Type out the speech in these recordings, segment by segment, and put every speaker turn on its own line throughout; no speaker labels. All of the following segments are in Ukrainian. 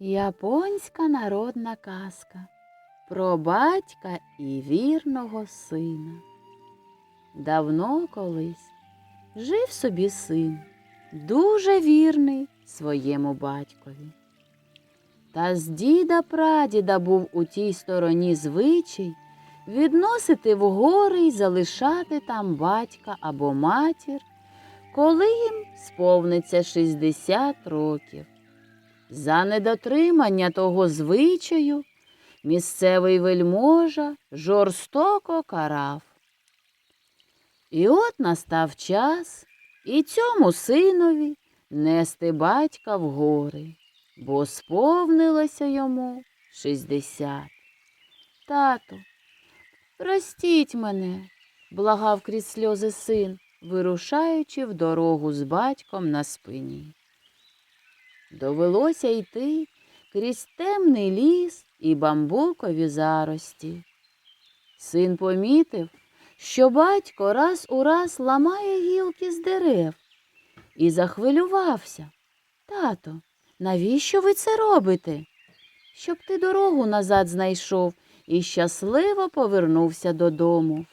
Японська народна казка про батька і вірного сина. Давно колись жив собі син, дуже вірний своєму батькові. Та з діда прадіда був у тій стороні звичай відносити в гори й залишати там батька або матір, коли їм сповниться 60 років. За недотримання того звичаю місцевий вельможа жорстоко карав. І от настав час і цьому синові нести батька в гори, бо сповнилося йому шістдесят. Тату, простіть мене, благав крізь сльози син, вирушаючи в дорогу з батьком на спині. Довелося йти крізь темний ліс і бамбукові зарості. Син помітив, що батько раз у раз ламає гілки з дерев, і захвилювався. Тато, навіщо ви це робите? Щоб ти дорогу назад знайшов і щасливо повернувся додому.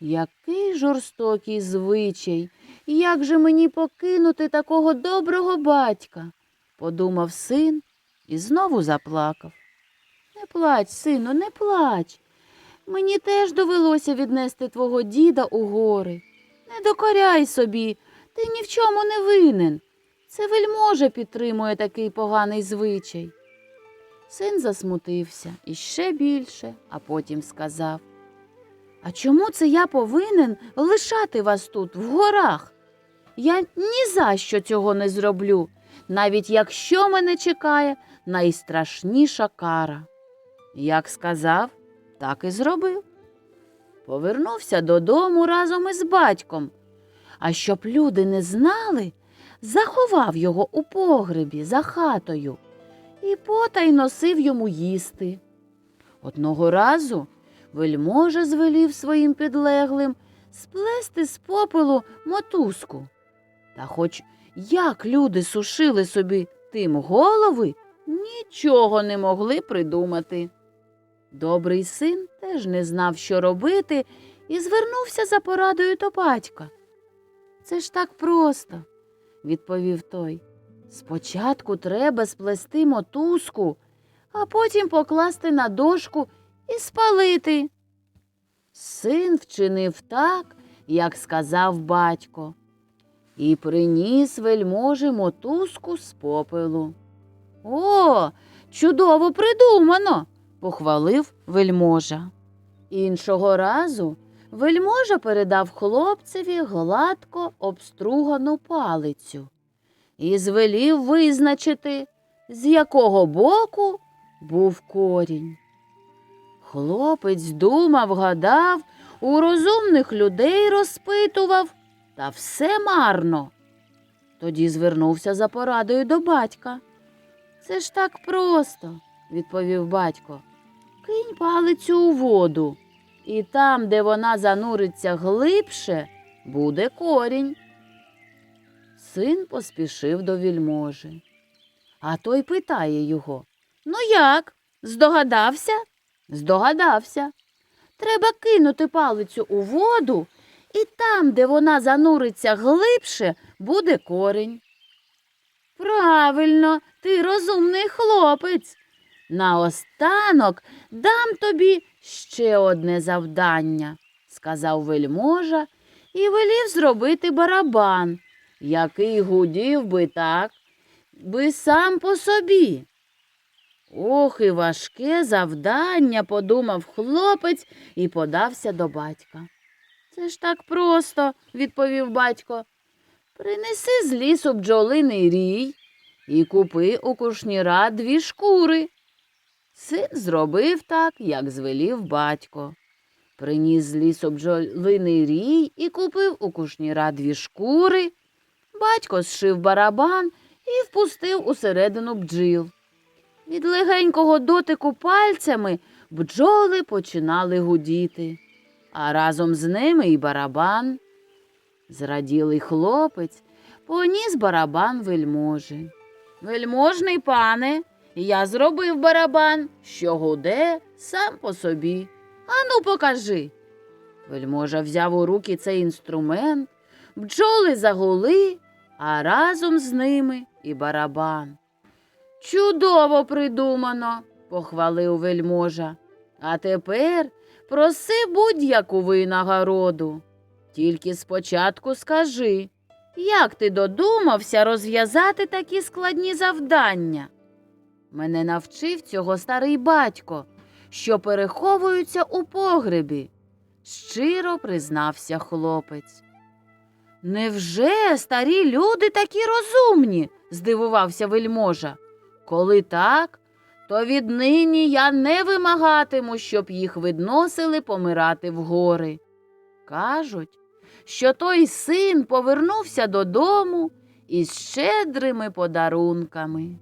Який жорстокий звичай, як же мені покинути такого доброго батька? подумав син і знову заплакав. Не плач, сину, не плач. Мені теж довелося віднести твого діда у гори. Не докоряй собі, ти ні в чому не винен. Це вельможа підтримує такий поганий звичай. Син засмутився іще більше, а потім сказав А чому це я повинен лишати вас тут, в горах? Я ні за що цього не зроблю, навіть якщо мене чекає найстрашніша кара. Як сказав, так і зробив. Повернувся додому разом із батьком. А щоб люди не знали, заховав його у погребі за хатою і потай носив йому їсти. Одного разу вельможа звелів своїм підлеглим сплести з попелу мотузку. Та хоч як люди сушили собі тим голови, нічого не могли придумати. Добрий син теж не знав, що робити, і звернувся за порадою до батька. Це ж так просто, відповів той. Спочатку треба сплести мотузку, а потім покласти на дошку і спалити. Син вчинив так, як сказав батько, і приніс вельможі мотузку з попелу. О, чудово придумано, похвалив вельможа. Іншого разу вельможа передав хлопцеві гладко обстругану палицю і звелів визначити, з якого боку був корінь. Хлопець думав, гадав, у розумних людей розпитував, та все марно. Тоді звернувся за порадою до батька. Це ж так просто, відповів батько. Кинь палицю у воду, і там, де вона зануриться глибше, буде корінь. Син поспішив до вільможі. А той питає його Ну як? Здогадався? Здогадався. Треба кинути палицю у воду, і там, де вона зануриться глибше, буде корінь. Правильно, ти розумний хлопець. Наостанок дам тобі ще одне завдання, сказав вельможа і велів зробити барабан, який гудів би так, би сам по собі. Ох, і важке завдання, подумав хлопець і подався до батька. Це ж так просто, відповів батько. Принеси з лісу бджолиний рій і купи у кушніра дві шкури. Син зробив так, як звелів батько. Приніс з лісу бджолиний рій і купив у кушніра дві шкури. Батько зшив барабан і впустив усередину бджіл. Від легенького дотику пальцями бджоли починали гудіти, а разом з ними і барабан. Зраділий хлопець поніс барабан вельможі. Вельможний пане, Я зробив барабан, що гуде сам по собі. Ану, покажи. Вельможа взяв у руки цей інструмент, бджоли загули, а разом з ними і барабан. Чудово придумано, похвалив вельможа. А тепер проси будь-яку винагороду. Тільки спочатку скажи, як ти додумався розв'язати такі складні завдання? Мене навчив цього старий батько, що переховуються у погребі, щиро признався хлопець. Невже старі люди такі розумні? здивувався вельможа. Коли так, то віднині я не вимагатиму, щоб їх відносили помирати в гори. Кажуть, що той син повернувся додому із щедрими подарунками.